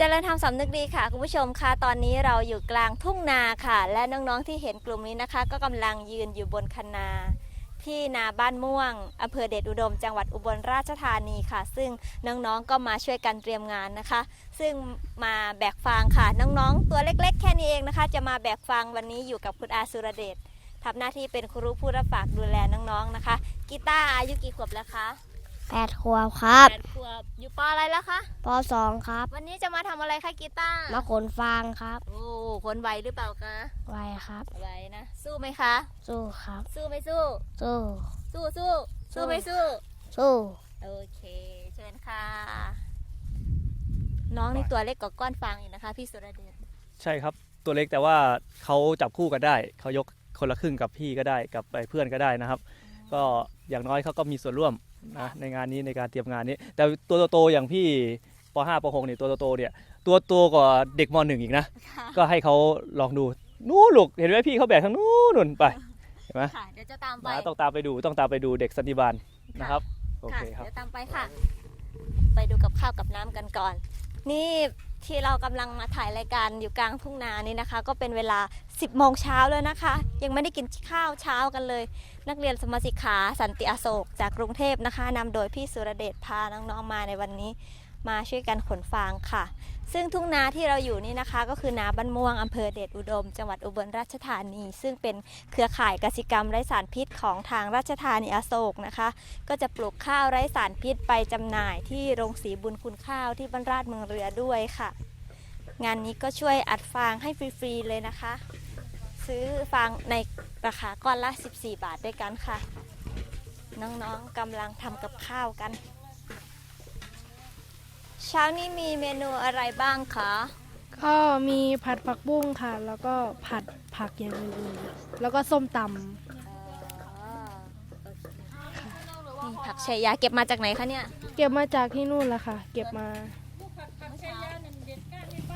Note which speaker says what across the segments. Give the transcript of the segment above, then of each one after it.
Speaker 1: เจริญธรรมสำนึกดีค่ะคุณผู้ชมค่ะตอนนี้เราอยู่กลางทุ่งนาค่ะ และน้องๆที่เห็นกลุ่มนี้นะคะ ก็กำลังยืนอยู่บนคันนา ที่นาบ้านม่วงอำเภอเดชอุดม จังหวัดอุบลราชธานีค่ะ ซึ่งน้องๆก็มาช่วยกันเตรียมงานนะคะ ซึ่งมาแบกฟางค่ะ น้องๆ ตัวเล็ก ๆ แค่นี้เองนะคะ จะมาแบกฟางวันนี้อยู่กับคุณอาสุรเดชทำหน้าที่เป็นครูผู้รับฝากดูแลน้องๆนะคะกีตาร์อายุกี่ขวบแล้วคะ
Speaker 2: แปดขวบครับ
Speaker 1: แปดขวบอยู่ปออะไรแล้วคะ
Speaker 2: ปสองครับ
Speaker 1: วันนี้จะมาทำอะไรคะกีตาร์
Speaker 2: มาขนฟางครับ
Speaker 1: โอ้คนไหวหรือเปล่าคะ
Speaker 2: ไวครับ
Speaker 1: ไหวนะสู้ไหมคะ
Speaker 2: สู้ครับ
Speaker 1: สู้ไม่สู้
Speaker 2: สู้
Speaker 1: สู้สู้สู้ไม่สู้
Speaker 2: สู้
Speaker 1: โอเคเชิญค่ะ น้องนี่ตัวเล็กกว่าก้อนฟางอีกนะคะ พี่สุรเดช
Speaker 3: ใช่ครับตัวเล็กแต่ว่าเขาจับคู่กันได้เขายกคนละครึ่งกับพี่ก็ได้กับเพื่อนก็ได้นะครับ ก็อย่างน้อยเขาก็มีส่วนร่วม นะในงานนี้ในการเตรียมงานนี้ แต่ตัวโตๆอย่างพี่ป .5 ป .6 เนี่ยตัวโตๆเนี่ยตัวโตกว่าเด็กม .1 อีกนะ
Speaker 1: ค่ะ
Speaker 3: ก็ให้เขาลองดูนู้นลูกเห็นไหมพี่เขาแบกทางนู้นนู่นไปเห็นไหม
Speaker 1: ค่ะเดี๋ยวจะตามไป
Speaker 3: นะต้องตามไปดูต้องตามไปดูเด็กสันติบาลนะครับโอ
Speaker 1: ค่ะ
Speaker 3: เคครับ
Speaker 1: เดี๋ยวตามไปค่ะ ไปดูกับข้าวกับน้ำกันก่อน นี่ ที่เรากำลังมาถ่ายรายการอยู่กลางทุ่งนานี่นะคะ ก็เป็นเวลา 10โมงเช้าแล้วนะคะ ยังไม่ได้กินข้าวเช้ากันเลย นักเรียนสมาชิกขาสันติอโศกจากกรุงเทพนะคะนำโดยพี่สุรเดชพาน้องๆมาในวันนี้ มาช่วยกันขนฟางค่ะ ซึ่งทุ่งนาที่เราอยู่นี่นะคะ ก็คือนาบ้านม่วงอำเภอเดชอุดม จังหวัดอุบลราชธานี ซึ่งเป็นเครือข่ายกสิกรรมไร้สารพิษของทางราชธานีอโศกนะคะ ก็จะปลูกข้าวไร้สารพิษไปจำหน่ายที่โรงสีบุญคุณข้าวที่บ้านราชเมืองเรือด้วยค่ะ งานนี้ก็ช่วยอัดฟางให้ฟรีๆเลยนะคะ ซื้อฟางในราคาก้อนละ 14 บาทด้วยกันค่ะ น้องๆกำลังทำกับข้าวกัน เช้านี้มีเมนูอะไรบ้างคะ
Speaker 4: ก็มีผัดผักบุ้งค่ะ แล้วก็ผัดผักอย่างอื่นๆแล้วก็ส้มต
Speaker 1: นี่ผักชายาเก็บมาจากไหนคะเนี่ยำ
Speaker 4: เก็บมาจากที่นู่นแหละค่ะ เก็บมา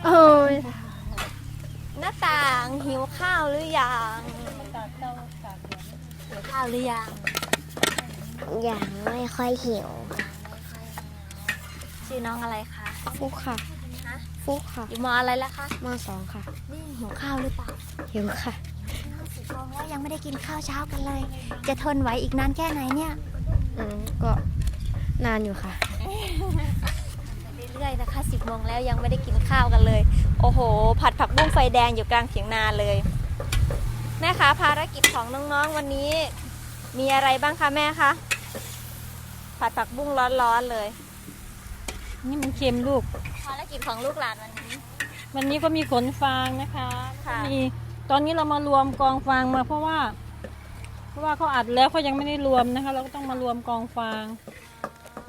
Speaker 4: เอ้ย
Speaker 1: หน้าต่างหิวข้าวหรือยังหิวข้าวหรือยัง
Speaker 2: อย่างไม่ค่อยหิว
Speaker 1: ชื่อน้องอะไรคะ
Speaker 4: ฟุกค่ะ
Speaker 1: ฮะ
Speaker 4: ฟุกค่ะ
Speaker 1: อยู่มออะไรแล้วคะ
Speaker 4: มสองค่ะ
Speaker 1: นี่หิวข้าวหรือเปล่า
Speaker 4: หิวค่ะ
Speaker 1: สิบโมงแล้วยังไม่ได้กินข้าวเช้ากันเลย จะทนไหวอีกนานแค่ไหนเนี่ย
Speaker 4: อืมก็นานอยู่ค่ะ
Speaker 1: เรื่อยๆนะคะสิบโมงแล้วยังไม่ได้กินข้าวกันเลย โอ้โห ผัดผักบุ้งไฟแดงอยู่กลางเถียงนาเลยแม่คะภารกิจของน้องๆวันนี้ มีอะไรบ้างคะแม่คะผัดผักบุ้งร้อนๆเลย
Speaker 5: นี่มันเค็มลูก
Speaker 1: ภารกิจของลูกหลานวันนี้
Speaker 5: วันนี้ก็มีขนฟางนะคะ
Speaker 1: ค่ะ
Speaker 5: มีตอนนี้เรามารวมกองฟางมาเพราะว่า เพราะว่าเขาอัดแล้วเขายังไม่ได้รวมนะคะ เราก็ต้องมารวมกองฟาง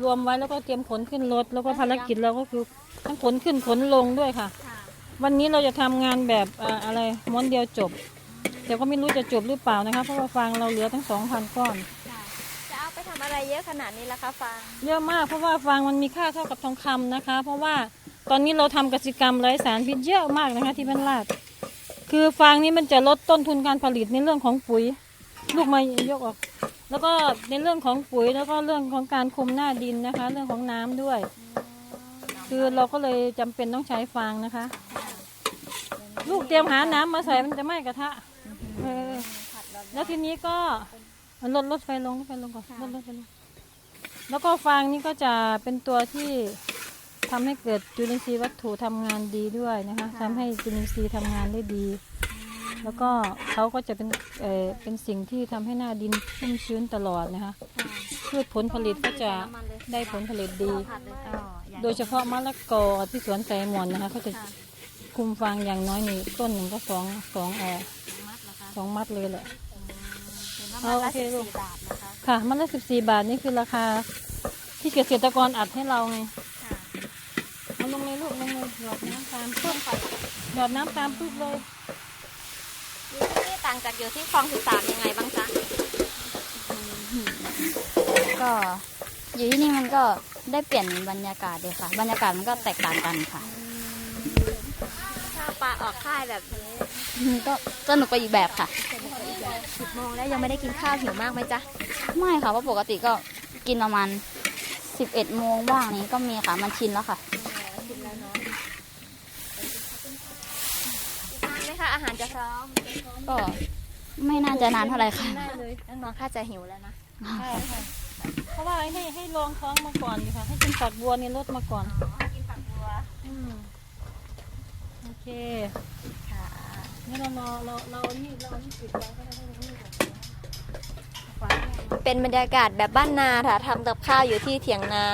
Speaker 5: รวมไว้แล้วก็เตรียมขนขึ้นรถ แล้วก็ภารกิจเราก็คือทั้งขนขึ้นขนลงด้วยค่ะ
Speaker 1: ค่ะ
Speaker 5: วันนี้เราจะทำงานแบบอ่าอะไรม้วนเดียวจบ แต่ก็ไม่รู้จะจบหรือเปล่านะคะ เพราะว่าฟางเราเหลือทั้งสองพันก้อน
Speaker 1: จะเอะไรเยอะขนาดนี้ล่ะคะฟาง
Speaker 5: เยอะมากเพราะว่าฟางมันมีค่าเท่ากับทองคำนะคะ เพราะว่าตอนนี้เราทำกสิกรรมไร้สารพิษเยอะมากนะคะที่บ้านลาด คือฟางนี้มันจะลดต้นทุนการผลิตในเรื่องของปุ๋ย ลูกมายกออก แล้วก็ในเรื่องของปุ๋ยแล้วก็เรื่องของการคุมหน้าดินนะคะ เรื่องของน้ำด้วย คือเราก็เลยจำเป็นต้องใช้ฟางนะคะ ลูกเตรียมหาน้ำมาใส่มันจะไหม้กระทะแล้วทีนี้ก็ ลดลดไฟลงลดไฟลงก่อนลดลดไฟลงแล้วก็ฟางนี่ก็จะเป็นตัวที่ทำให้เกิดจุลินทรีย์วัตถุทำงานดีด้วยนะคะทำให้จุลินทรีย์ทำงานได้ดี แล้วก็เขาก็จะเป็นเออเป็นสิ่งที่ทำให้หน้าดินชุ่มชื้นตลอดนะคะพืชผลผลิตก็จะได้ผลผลิตดีโดยเฉพาะมะละกอที่สวนไสหมอนนะคะเขาจะคุมฟางอย่างน้อยนี่ต้นหนึ่งก็สองสองเออสองมัดเลยแหละ เอาโอเคลูก
Speaker 1: บาทนะคะ
Speaker 5: ค่ะ มันละสิบสี่บาทนี่คือราคา ที่เกษตรกรอัดให้เราไง
Speaker 1: ค่ะ
Speaker 5: เอาลงเลยลูกลงเลยหยอดน้ำตามปึ๊บหยอดน้ำตามปึ๊บเลย
Speaker 1: อยู่ที่นี่ต่างจากอยู่ที่คลองสิบสามยังไงบ้างจ๊ะ
Speaker 6: ก็อยู่ที่นี่มันก็ได้เปลี่ยนบรรยากาศเลยค่ะ บรรยากาศมันก็แตกต่างกันค่ะ
Speaker 1: ถ้าปลาออกค่ายแบบนี้
Speaker 6: มันก็สนุกไปอีกแบบค่ะ
Speaker 1: สิบโมงแล้วยังไม่ได้กินข้าวหิวมากไหมจ๊ะ
Speaker 6: ไม่ค่ะเพราะปกติก็กินประมาณสิบเอ็ดโมงบ้างนี้ก็มีค่ะมันชินแล้วค่ะไหม
Speaker 1: คะอาหารจะพร้อม
Speaker 6: ก็ไม่น่าจะนานเท่าไหร่ค่ะ
Speaker 1: ได้เลยน้องข้าจะหิวแล้วนะ
Speaker 5: ใช่ค่ะเพราะว่าให้ให้ลองท้องมาก่อนดีค่ะ ให้กินฝักบัวในรถมาก่อน
Speaker 1: กินฝักบัว
Speaker 5: โอเค นเราเราเราเราเอานี่เราเอานี่ปิดไว้ก็ได้ให้เราไม่ได้ฝาเนี่ย
Speaker 1: เป็นบรรยากาศแบบบ้านนาค่ะทำกับข้าวอยู่ที่เถียงนา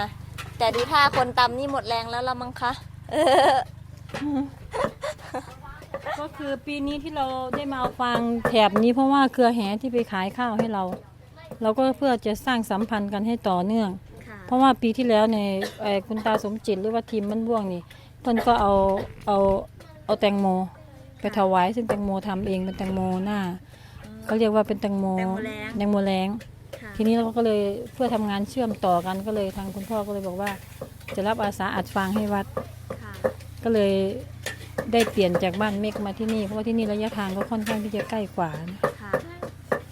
Speaker 1: แต่ดูท่าคนตำนี่หมดแรงแล้วละมั้งคะเออ
Speaker 5: ก็คือปีนี้ที่เราได้มาเอาฟางแถบนี้เพราะว่าเครือแหที่ไปขายข้าวให้เรา เราก็เพื่อจะสร้างสัมพันธ์กันให้ต่อเนื่อง
Speaker 1: ค่ะ
Speaker 5: เพราะว่าปีที่แล้วในยเอ่อคุณตาสมจิตหรือว่าทีมมันบ่วงนี่เพิ่นก็เอาเอาเอาแตงโม ไปถวายซึ่งแตงโมทำเองเป็นแตงโมหน้าเขาเรียกว่าเป็นแตงโม
Speaker 1: แตงโมแล้ง
Speaker 5: แตงโมแรง
Speaker 1: ค่ะ
Speaker 5: ทีนี้เราก็เลยเพื่อทำงานเชื่อมต่อกันก็เลยทางคุณพ่อก็เลยบอกว่า จะรับอาสาอัดฟางให้วัด
Speaker 1: ค่ะ
Speaker 5: ก็เลยได้เปลี่ยนจากบ้านเมกมาที่นี่ เพราะว่าที่นี่ระยะทางก็ค่อนข้างที่จะใกล้กว่านะ
Speaker 1: ค่ะ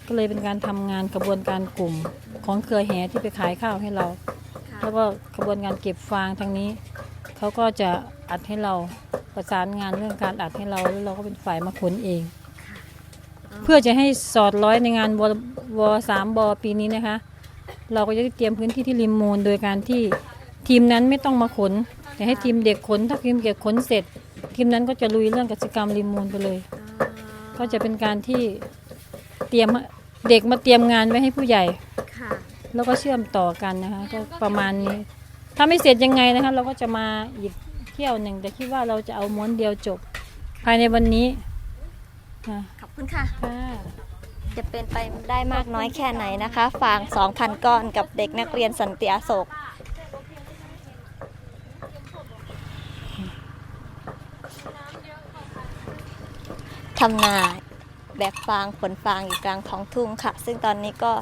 Speaker 5: ก็เลยเป็นการทำงานกระบวนการกลุ่มของเครือแหที่ไปขายข้าวให้เรา
Speaker 1: ค่ะ
Speaker 5: แล้วก็กระบวนการเก็บฟางทางนี้เขาก็จะ อัดให้เราประสานงานเรื่องการอัดให้เราแล้วเราก็เป็นฝ่ายมาขนเอง เพื่อจะให้สอดร้อยในงานววสามบปีนี้นะคะ เราก็จะได้เตรียมพื้นที่ที่ริมมูล โดยการที่ทีมนั้นไม่ต้องมาขนแต่ให้ทีมเด็กขนถ้าทีมเด็กขนเสร็จ ทีมนั้นก็จะลุยเรื่องกิจกรรมริมมูลไปเลย ก็จะเป็นการที่เตรียมเด็กมาเตรียมงานไว้ให้ผู้ใหญ่
Speaker 1: ค่ะ
Speaker 5: แล้วก็เชื่อมต่อกันนะคะก็ประมาณนี้ ถ้าไม่เสร็จยังไงนะคะ เราก็จะมาอีกเที่ยวหนึ่งแต่คิดว่าเราจะเอาม้วนเดียวจบ ภายในวันนี้ค่ะ
Speaker 1: ขอบคุณค่ะ
Speaker 5: ค่ะ
Speaker 1: จะเป็นไปได้มากน้อยแค่ไหนนะคะฟาง 2,000 ก้อนกับเด็กนักเรียนสันติอโศกทำนาแบกฟางขนฟางอยู่กลางท้องทุ่งค่ะ ซึ่งตอนนี้ก็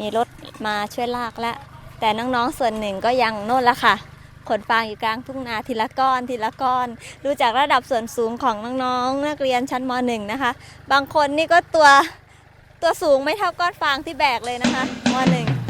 Speaker 1: มีรถมาช่วยลากแล้วแต่น้องๆส่วนหนึ่งก็ยังโน่นละค่ะ ขนฟางอยู่กลางทุ่งนาทีละก้อนทีละก้อน ดูจากระดับส่วนสูงของน้องๆนักเรียนชั้นม .1 นะคะ บางคนนี่ก็ตัวตัวสูงไม่เท่าก้อนฟางที่แบกเลยนะคะม .1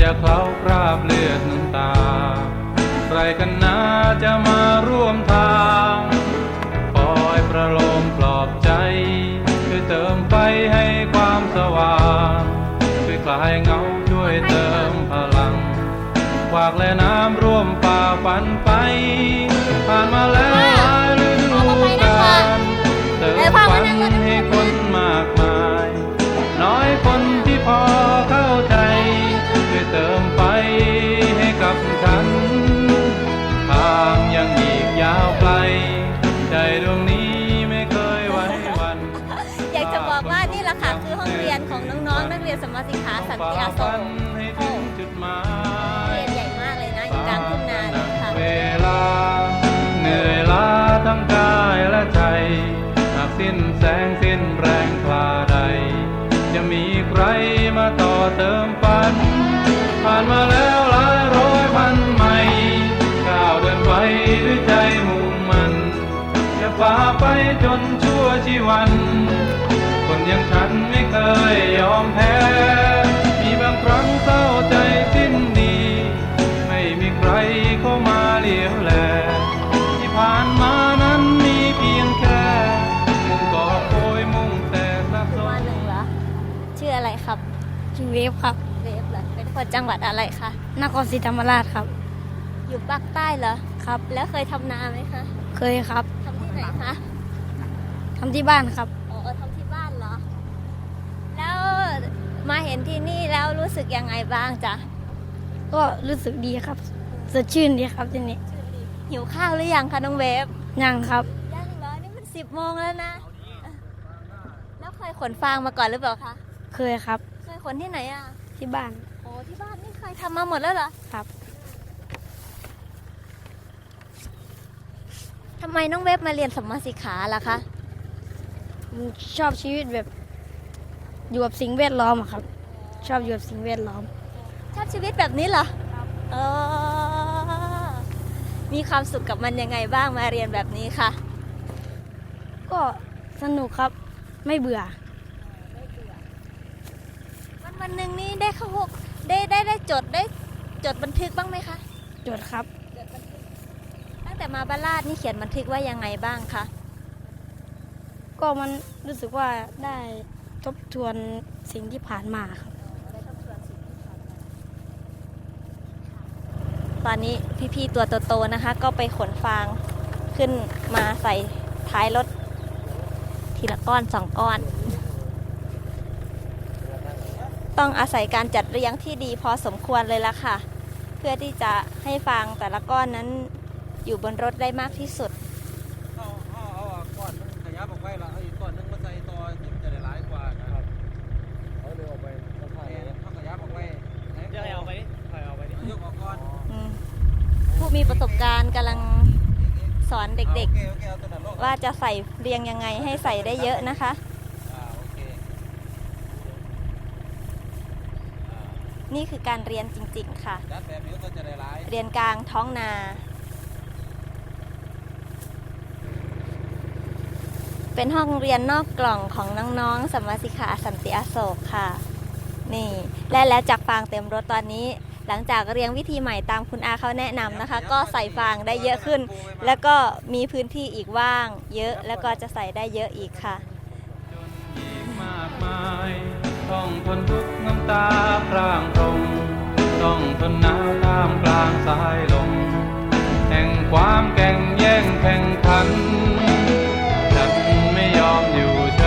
Speaker 1: จะ
Speaker 7: เคล้าคราบเลือดน้ำตา ใครกันนะจะ
Speaker 1: มมาสิกขาสันติอาโศ
Speaker 7: ฝั
Speaker 1: ก
Speaker 7: นให้ถึงจุดหมาย
Speaker 1: เรียนใหญ่มากเลยนะอยู่กลางทุ่งนาเลยค่ะ
Speaker 7: เวลาเหนื่อยล้าทั้งกายและใจหากสิ้นแสงสิ้นแรงคลาใด จะมีใครมาต่อเติมฝัน ผ่านมาแล้วหลายร้อยพันใหม่ก้าวเดินไปด้วยใจมุ่งมันจะฝ่าไปจนชั่วชีวัน คนอย่างฉันไม่เค ยยอมแพ้ มีบางครั้งเศร้าใจสิ้นดี ไม่มีใครเข้ามาเลี้ยวแล ที่ผ่านมานั้นมีเพียงแค่มุ่งก่อโอยมุ่งแต่สับส
Speaker 1: วันนหนึ่งเหรอ ชื่ออะไรครับ
Speaker 2: ชื่อเวฟครับ
Speaker 1: เวฟเหรอเป็นคนจังหวัดอะไรคะ
Speaker 2: นครศรีธรรมราชครับ
Speaker 1: อยู่ภาคใต้เหรอ ครับ แล้วเคยทำนาไหมคะ
Speaker 2: เคยครับ
Speaker 1: ทำที่ไหนคะ
Speaker 2: ทำที่บ้านครับ
Speaker 1: อ๋อทำที่บ้านเหรอ แล้ว มาเห็นที่นี่แล้วรู้สึกยังไงบ้างจ๊ะ
Speaker 2: ก็รู้สึกดีครับสดชื่นดีครับที่นี่
Speaker 1: หิวข้าวหรือยังคะน้องเวฟ
Speaker 2: ยังครับ
Speaker 1: ยังเหรอนี่มันสิบโมงแล้วนะ แล้วเคยขนฟางมาก่อนหรือเปล่าคะ
Speaker 2: เคยครับ
Speaker 1: เคยขนที่ไหนอะ
Speaker 2: ที่บ้าน
Speaker 1: โอ้ที่บ้านนี่เคยทำมาหมดแล้วเหรอ
Speaker 2: ครับ
Speaker 1: ทำไมน้องเวฟมาเรียนสมมาสิกขาล่ะคะ
Speaker 2: ชอบชีวิตแบบ อยู่กับสิ่งแวดล้อมอะครับ ชอบอยู่กับสิ่งแวดล้อม
Speaker 1: ชอบชีวิตแบบนี้เหรอเออมีความสุขกับมันยังไงบ้างมาเรียนแบบนี้ค่ะ
Speaker 2: ก็สนุกครับไม่เบื่อ
Speaker 1: วันวันหนึ่งนี่ได้เข้าหกได้ได้ได้จดได้จดบันทึกบ้างไหมคะ
Speaker 2: จดครับ
Speaker 1: ตั้งแต่มาบ้านลาดนี่เขียนบันทึกว่ายังไงบ้างคะ
Speaker 2: ก็มันรู้สึกว่าได้ ทบทวนสิ่งที่ผ่านมาครับ
Speaker 1: ตอนนี้พี่ๆตัวโตๆนะคะ ก็ไปขนฟางขึ้นมาใส่ท้ายรถ ทีละก้อนสองก้อน ต้องอาศัยการจัดเรียงที่ดีพอสมควรเลยละค่ะ เพื่อที่จะให้ฟางแต่ละก้อนนั้นอยู่บนรถได้มากที่สุด
Speaker 8: วนั้น
Speaker 1: ลงๆว่าจะใส่เรียงยังไงให้ใส่ได้เยอะนะคะ
Speaker 8: อ่าโอเค
Speaker 1: นี่คือการเรียนจริง ๆ ค่ะ
Speaker 8: จัดแบบนี้ก็จะได้หลาย
Speaker 1: เรียนกลางท้องนาเป็นห้องเรียนนอกกล่องของน้องๆสมมาสิกขาสันติอโศกค่ะ นี่ และแล้วจากฟางเต็มรถตอนนี้ หลังจากเรียงวิธีใหม่ตามคุณอาเขาแนะนำนะคะ ก็ใส่ฟางได้เยอะขึ้น แล้วก็มีพื้นที่อีกว่าง เยอะแล้วก็จะใส่ได้เยอะอีกค่ะ
Speaker 7: อีกมากมายต้องทนทุกข์น้ำตาพร่างตรงต้องทนหนาวท่ามกลางสายลมแห่งความแข่งแย่งแข่งขันฉันไม่ยอมอยู่เฉ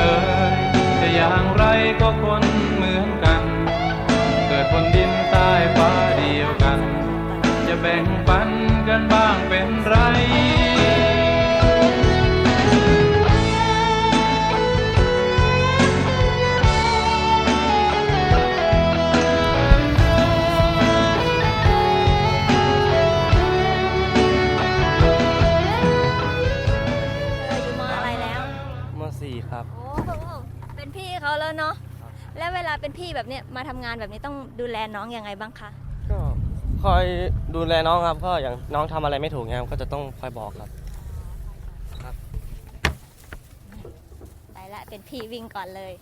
Speaker 7: ยจะอย่างไรก็คนเหมือนกัน เกิดบนดินใต้ฟ้าเดียวกัน จะแบ่งปันกันบ้างเป็นไร
Speaker 1: เวลาเป็นพี่แบบเนี้ยมาทำงานแบบนี้ต้องดูแลน้องยังไงบ้างคะ
Speaker 9: ก็คอยดูแลน้องครับก็อย่างน้องทำอะไรไม่ถูกเนี่ยครับก็จะต้องคอยบอกครับ
Speaker 1: ไปละเป็นพี่วิ่งก่อนเลย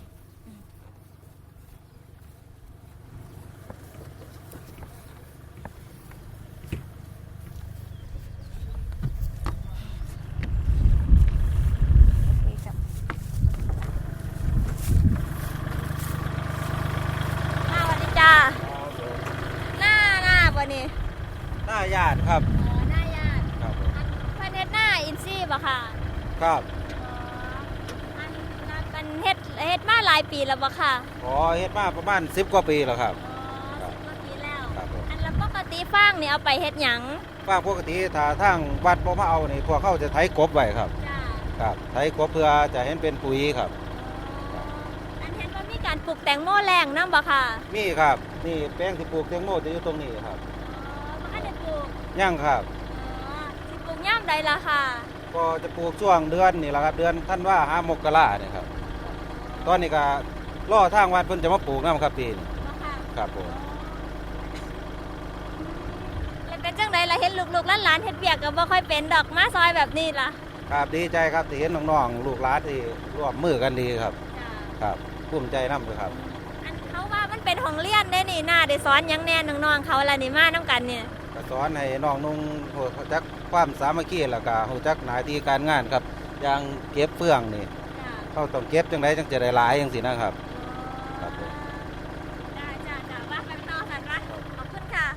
Speaker 1: หน้าวันนี้จ้า หน้าหน้าวันนี้
Speaker 8: หน้าญาติครับ
Speaker 1: อ๋อหน้าญาติ
Speaker 8: ครับผม
Speaker 1: อันเพื่อนเฮ็ดหน้าอินซี่บ่ค่ะ
Speaker 8: ครับ
Speaker 1: อันนั้นเป็นเฮ็ดเฮ็ดมาหลาย ปีแล้วบ่ค่ะ
Speaker 8: ขอเฮ็ดมาประมาณ10กว่าปีแล้วครับ
Speaker 1: อ๋อสิบกว่าปีแล้ว
Speaker 8: ครับผม
Speaker 1: อันแล้วปกติฟางนี่เอาไปเฮ็ดหยัง
Speaker 8: ว่าปกติถ้าทางวัดบ่มาเอานี่พวกเขาจะไถกบไว้ครับ
Speaker 1: จ้า
Speaker 8: ครับไถกบเพื่อจะเห็นเป็นปุ๋ยครับ
Speaker 1: อันเห็นว่ามีการปลูกแตงโมแรงนำบ่ค่ะ
Speaker 8: มีครับ นี่แป้งที่ปลูกแตงโมจะอยู่ตรงนี้ครับ
Speaker 1: อ๋อบ่ทันได้ปลูก
Speaker 8: ย่างครับ
Speaker 1: อ๋อสิปลูกยามใดล่ะค่ะ
Speaker 8: ก็จะปลูกช่วงเดือนนี่แหละครับ เดือนท่านว่าหามกราเนี่ยครับ ตอนนี้ก็ล่อทางวัดเพิ่นจะมาปลูกน้ำครับปีนี้
Speaker 1: บ่ค่ะ
Speaker 8: ครับผม
Speaker 1: แล้วเป็นจังไดล่ะเห็นลูกๆหลานๆเฮ็ดเวียกก็บ่ค่อยเป็นดอกมาซอยแบบนี้ล่ะ
Speaker 8: ครับดีใจครับที่เห็นน้องๆลูกหลานที่ร่วมมือกันดีครับ
Speaker 1: จ้า
Speaker 8: ครับภูมิใจนำเลยครับ
Speaker 1: อันเขาว่ามันเป็นของเรียนได้นี่น่าได้สอนหยังแน่น้องๆเขาล่ะนี่มานํกันเนี่ย
Speaker 8: ก็สอนให้น้องนุ่งรู้จักความสามัคคีแล้วก็รู้จักหน้าที่การงานครับอย่างเก็บเฟืองนี่
Speaker 1: จ้า
Speaker 8: เขาต้องเก็บจังไดจังจะได้หลายจังสินะครับครับผม
Speaker 1: จ้าจ้าจ้าว่าไปต่อสันวะขอบคุณค่ะ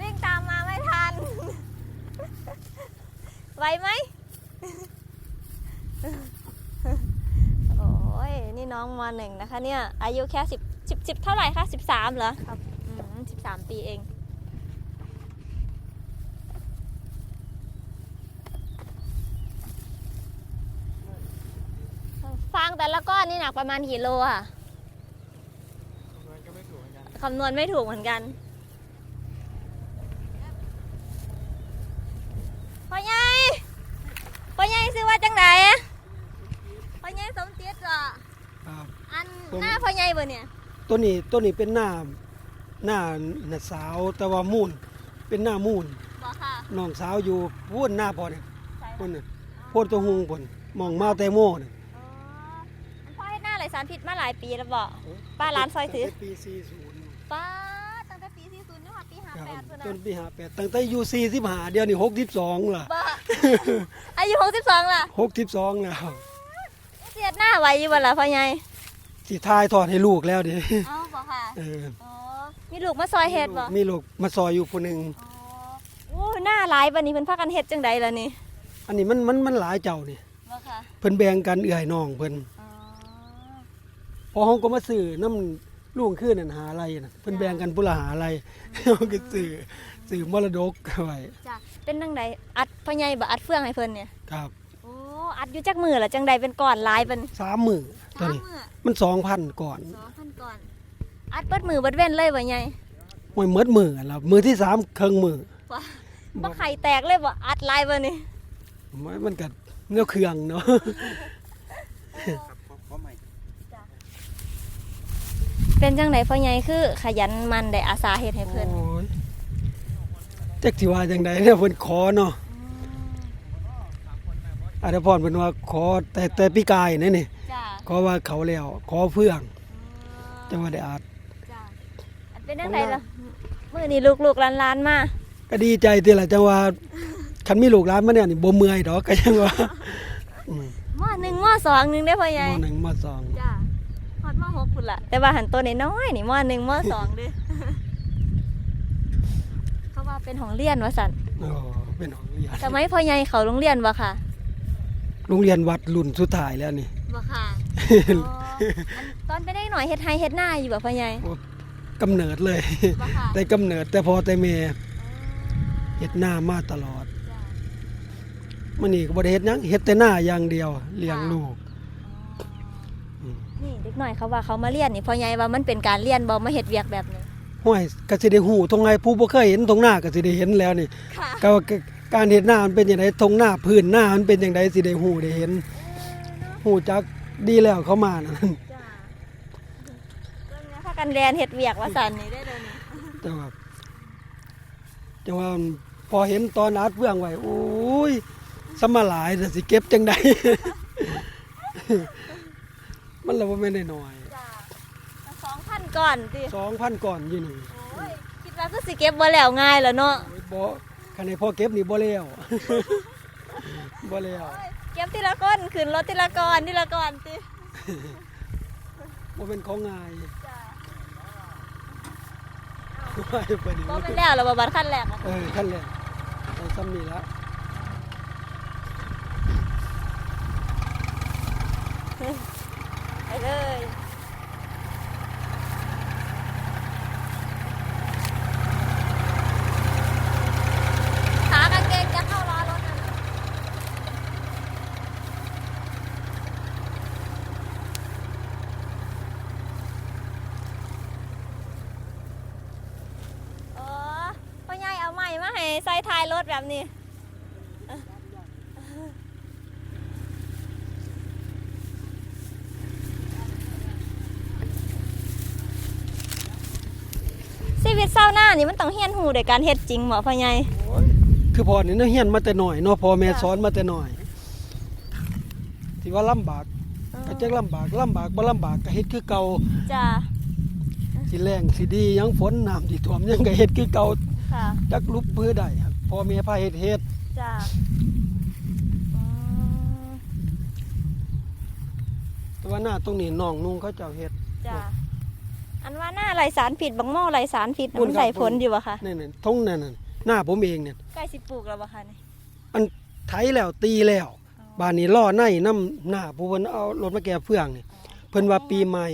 Speaker 1: วิ่งตามมาไม่ทัน ไหวไหม โอ้ย นี่น้องมหนึ่งนะคะเนี่ย อายุแค่สิบสิบสิบเท่าไหร่คะสิบสามเหรอครับสิบสามปีเอง ฟางแต่ละก้อ นนี่หนักประมาณกี่โลอะคำนวณไม่ถูกเหมือนกันพ่อใหญ่พ่อใหญ่ซื้อว่าจังไหนพ่อใหญ่สม
Speaker 10: ครับ
Speaker 1: อัน
Speaker 10: ผม
Speaker 1: หน้าพ่อใหญ่บ่เนี่ย
Speaker 10: ตัวนี้ตัวนี้เป็นหน้าหน้าหน้าสาวแต่ว่ามูนเป็นหน้ามูน
Speaker 1: บ่ค่ะ
Speaker 10: น้องสาวอยู่พูนหน้าพอเนี่ย
Speaker 1: ใช่
Speaker 10: พูนน่ะพูนตัวหุงพุ่นมองมาแต่โมเนี่ย
Speaker 1: ลายปีแล้วบ่ป้าร้านซอยถือ
Speaker 10: ตั้งแต่ปี40
Speaker 1: ป้าตั้งแต่ปี40นี่ค่ะปี
Speaker 10: ครับ
Speaker 1: 58พุ่น
Speaker 10: ต้น
Speaker 1: น่ะ
Speaker 10: ปี58ตั้งแต่อยู่45เดี๋ยวนี้62ล่ะ
Speaker 1: บ้าอายุ62ล่ะ
Speaker 10: 62แล้ว
Speaker 1: เสียดหน้าไหวอยู่บ่ล่ะพ่อใหญ่
Speaker 10: สิทายทอดให้ลูกแล้วเดิ
Speaker 1: เอ้าบ่ค่ะ
Speaker 10: เออ
Speaker 1: อ๋อมีลูกมาซอยเฮ็ดบ่
Speaker 10: มีลูกมาซอยอยู่ผู้หนึง
Speaker 1: อ๋อโอ้หน้าหลายบัดนี้เพิ่นพากันเฮ็ดจังใดล่ะนี่
Speaker 10: อันนี้มันมันมันหลายเจ้านี่
Speaker 1: บ่ค่ะ
Speaker 10: เพิ่นแบ่งกันเอื้อยน้องเพิ่น
Speaker 1: อ๋อ
Speaker 10: พอเฮาก็มาซื้อน้ำลุงคืนนั่นหาอะไรน่ะเพิ่นแบ่งกันผู้ละหาอะไรเฮาก็ซื้อซื้อมรดกไว้
Speaker 1: จ้ะเป็นจังใดอัดพ่อใหญ่บ่อัดเฟืองให้เพิ่นเนี่ย
Speaker 10: ครับ
Speaker 1: โอ้อัดอยู่จักมือล่ะจังใดเป็นก้อนหลายเป็น
Speaker 10: สามมื้อตัวนี้
Speaker 1: มื้อ
Speaker 10: มัน2,000ก่อน
Speaker 1: 2,000ก้อน อัดเบิดมือเบิดเว้นเลยบ่ใหญ่
Speaker 10: ห้วยหมดมื้อแล้วมื้อที่สามครึ่งมื้อ
Speaker 1: บ่บ่ไข่แตกเลยบ่อัดหลายบ่นี่
Speaker 10: มันมันก็เนื้อเครื่องเนาะ
Speaker 1: เป็นจังไดพ่อใหญ่คือขยันหมันได้อาสาเฮ็ดให้เพิ่น
Speaker 10: โอ้ยจักสิว่าจังไดเนี่ยเพิ่นขอเนาะอาจารย์พรเพิ่นว่าขอแต่แต่ปีกายนั่นนี่
Speaker 1: จ้า
Speaker 10: ขอว่าเขาแล้วขอเพื่องจังว่าได้อาจ
Speaker 1: จ้าอันเป็นจังไดล่ะมื้อนี้ลูกๆหลานๆมา
Speaker 10: ก็ดีใจที่ละจังว่าคันมีลูกหลานมาเนี่ยนี่บ่เมื่อยดอกก็ยังว่าอืม
Speaker 1: มหนึ่งมสองหนึงได้อพ่อใหญ่
Speaker 10: มหนึ่งมสอง
Speaker 1: จ้าฮอดมหกพุ่ นล่ะแต่ว่าหันตัวน้อยๆนี่มหนึ่งมสองเด้อเขาว่าเป็นของเรียนว่าซั่น
Speaker 10: โอ้เป็นของเรียน
Speaker 1: สมัยพ่อใหญ่เขาโรงเรียนบ่ค่ะ
Speaker 10: โรงเรียนวัดรุ่นสุดท้ายแล้วนี่
Speaker 1: บ่ค่ะอ๋ออันตอนไปได้หน่อยเฮ็ดไฮเฮ็ดหน้าอยู่บ่พ่อใหญ่
Speaker 10: กำเนิดเลย
Speaker 1: บ่ค่ะ
Speaker 10: แต่กำเนิดแต่พอแต่แม่เฮ็ดหน้ามาตลอด
Speaker 1: จ้า
Speaker 10: มื้อนี้ก็บ่ได้เฮ็ดหยังเฮ็ดแต่หน้าอย่างเดียวเลี้ยงลูกอืม
Speaker 1: นี่ เด็กหน่อยเขาว่าเขามาเรียนนี่พ่อใหญ่ว่ามันเป็นการเรียนบ่มาเฮ็ดเวียกแบบนี้
Speaker 10: ห้วยก็สิได้ฮู้ตรงไหนผู้บ่เคยเห็นตรงหน้าก็สิได้เห็นแล้วนี่
Speaker 1: ค่ะ
Speaker 10: ก็ว่าการเฮ็ดหน้ามันเป็นจังไดตรงหน้าพื้นหน้ามันเป็นจังไดสิได้ฮู้ได้เห็นฮู้จักดีแล้วเขามานั่น
Speaker 1: จ้าเรื่องนี้พากันเรียนเฮ็ดเวียกว่าซั่นนี่ได้เลยนี่
Speaker 10: แต่ว่าจังว่าพอเห็นตอนอัดเบื้องไว้โอ้ยสมาหลายแต่สิเก็บจังใด มันละบ่แม่นน้อย
Speaker 1: จ้า2,000ก่อนติ
Speaker 10: ๆ2,000ก่อนอยู่นี่
Speaker 1: โอ้ยคิดว่าคือสิเก็บบ่แล้วง่ายแล้วเนาะ
Speaker 10: โอ้ยบ่คันให้พ่อเก็บนี่บ่แล้วบ่แล้ว
Speaker 1: เก็บทีละก้อนขึ้นรถทีละก้อนทีละก้อนติ
Speaker 10: บ่เป็นของง่าย
Speaker 1: จ้า
Speaker 10: ว่าไปนี่
Speaker 1: บ่เป็นแล้วแล้วบ่บัดขั้นแรกอะ
Speaker 10: เออขั้นแรกเอาซ้ำนี่ละ
Speaker 1: ไป เลยขากางเกงจะเข้าล้อรถนะโอ้พ่อใหญ่เอาใหม่มาให้ใส่ท้ายรถแบบนี้ ชีวิต เศร้าหน้านี่มันต้องเฮียนหูโดยการเฮ็ดจริงหมอพ่อใหญ่
Speaker 10: คือพ่อนี่เนาะเฮียนมาแต่น้อยเนาะพ่อแม่
Speaker 1: จ้ะ
Speaker 10: สอนมาแต่น้อย ที่ว่าลำบากก็จักลำบากลำบากบ่ลำบากก็เฮ็ดคือเก่า
Speaker 1: จ้า
Speaker 10: สิแรงสิดีหยังฝนน้ำสิท่วมหยังก็เฮ็ดคือเก่า
Speaker 1: ค่ะ
Speaker 10: จักลุบพื้อได้ครับพ่อแม่พาเฮ็ดเฮ็ด
Speaker 1: จ้าอืม
Speaker 10: แต่ว่าหน้าตรงนี้น้องนุ่งเขาเจ้าเฮ็ด
Speaker 1: จ้า อันว่าหน้าไรสารผิดบังหม้อไรสารผิด
Speaker 10: บุญ
Speaker 1: มัน
Speaker 10: ครับ
Speaker 1: ใส่ผล
Speaker 10: บุญ
Speaker 1: อยู่บ่คะ
Speaker 10: นั่นๆทงนั่นน่ะหน้าผมเองเนี่ย
Speaker 1: ใกล้สิปลูกแล้วบ่คะนี่
Speaker 10: ไถแล้วตีแล้ว บ้านนี้ล่อในน้ำหน้าผู้เพิ่นเอารถมาแก่เฟืองนี่เพิ่นว่าปีใหม่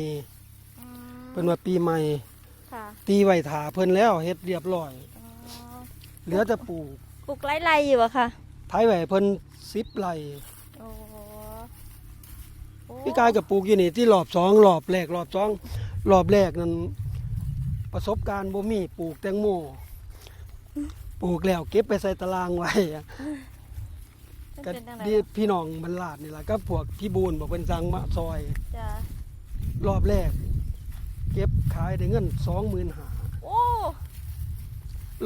Speaker 1: อืม
Speaker 10: เพิ่นว่าปีใหม่
Speaker 1: ค่ะ
Speaker 10: ตีไว้ถาเพิ่นแล้วเฮ็ดเรียบร้อย
Speaker 1: อ๋อ
Speaker 10: เหลือแต่ปลูก
Speaker 1: ปลูกไรไรอยู่บ่คะ
Speaker 10: ไถไว้เพิ่น10ไร่
Speaker 1: โอ้โหโอ้
Speaker 10: พี่กายกับปลูกอยู่นี่ที่รอบสองรอบแรกรอบสอง รอบแรกนั้นประสบการณ์บ่มีปลูกแตงโมปลูกแล้วเก็บไปใส่ตารางไว้อะ
Speaker 1: มัน
Speaker 10: ก็
Speaker 1: เป็นจังได
Speaker 10: ดีพี่น้องบรรลาดนี่ล่ะก็พวกพี่บูนบอกเป็นสั่งมาซอย
Speaker 1: จ้า
Speaker 10: รอบแรก เก็บขายได้เงินสองหมื่นหา
Speaker 1: โอ้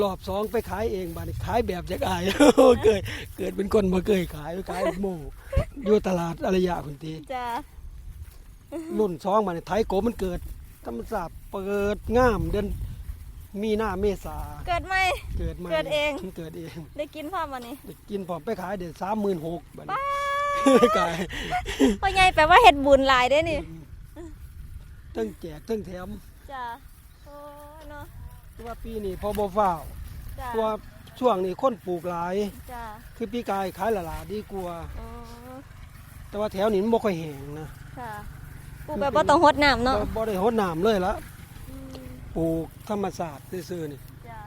Speaker 10: รอบสองไปขายเองบาดนี้ขายแบบจากอายเกิดเกิดเป็นคนมาเคยขายขายโมอยู่ตลาดอารยะคุณตี
Speaker 1: จ้า
Speaker 10: รุ่นสองมาเนี่ยไทยโกบมันเกิด ธรรมศาสตร์เปิดงามเดือนมีหน้าเมษา
Speaker 1: เกิดไหม
Speaker 10: เกิดมา
Speaker 1: เกิดเอง
Speaker 10: เกิดเอง
Speaker 1: ได้กินพ่อมานี่
Speaker 10: ได้กินพอไปขายเดือนสามหมื่นหกบาทนี้ขาย
Speaker 1: พ่อใหญ่แปลว่าเฮ็ดบุญหลายได้นี่
Speaker 10: ทั้งแจกทั้งแถม
Speaker 1: จ้าโอ้เนาะ
Speaker 10: แต่ว่าปีนี้พอบ่ฟ้าว
Speaker 1: จ้า
Speaker 10: เพราะว่าช่วงนี้คนปลูกหลาย
Speaker 1: จ้า
Speaker 10: คือปีกายขายละลาดีกว่า
Speaker 1: อ๋อ
Speaker 10: แต่ว่าแถวนี้มันบ่ค่อยแห้งนะ
Speaker 1: ค่ะ ปลูกแบบบ่ต้องรดน้ำเนาะ
Speaker 10: บ่บ่ได้รดน้ำเลยละปลูกธรรมศาสตร์ซื่อๆนี่
Speaker 1: จ้า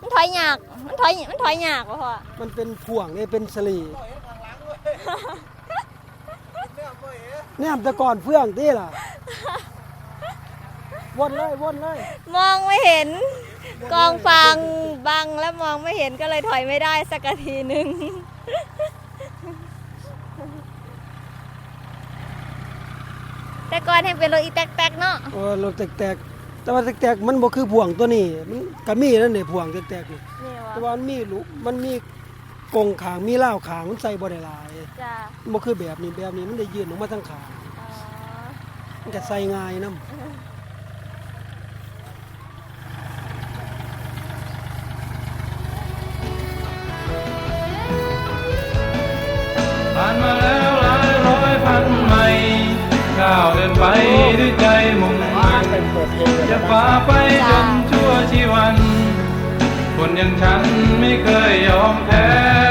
Speaker 1: มันถอยยาก มันถอย มันถอยยากวะพ่อ
Speaker 10: มันเป็นพ่วงนี่เป็นสลี เนี่ยแต่ก่อนเฟื่องที่ล่ะ วนเลยวนเลย
Speaker 1: มองไม่เห็น กองฟางบังแล้วมองไม่เห็นก็เลยถอยไม่ได้สักทีหนึ่งแต่ก่อนให้เป็นรถอีแต๊กๆเนาะ
Speaker 10: เออรถแตกๆแต่ว่าแตกๆมันบ่คือพ่วงตัวนี้ มันก็มีนั่นนี่พ่วงแตกๆนี่
Speaker 1: นี่วะ
Speaker 10: แต่ว่ามันมีลูกมันมี กงขางมีล่าวขางมันใส่บ่ได้หลาย
Speaker 1: จ้า
Speaker 10: มันบ่คือแบบนี้แบบนี้มันได้ยืนออกมาทั้งขาง
Speaker 1: อ๋อ
Speaker 10: มันก็ใส่ง่ายนํ
Speaker 7: ผ่านมาแล้วหลายร้อยพันใหม่ก้าวเดินไปด้วยใจมุ่งมั่นจะฝ่าไปจนชั่วชีวัน คนอย่างฉันไม่เคยยอมแพ้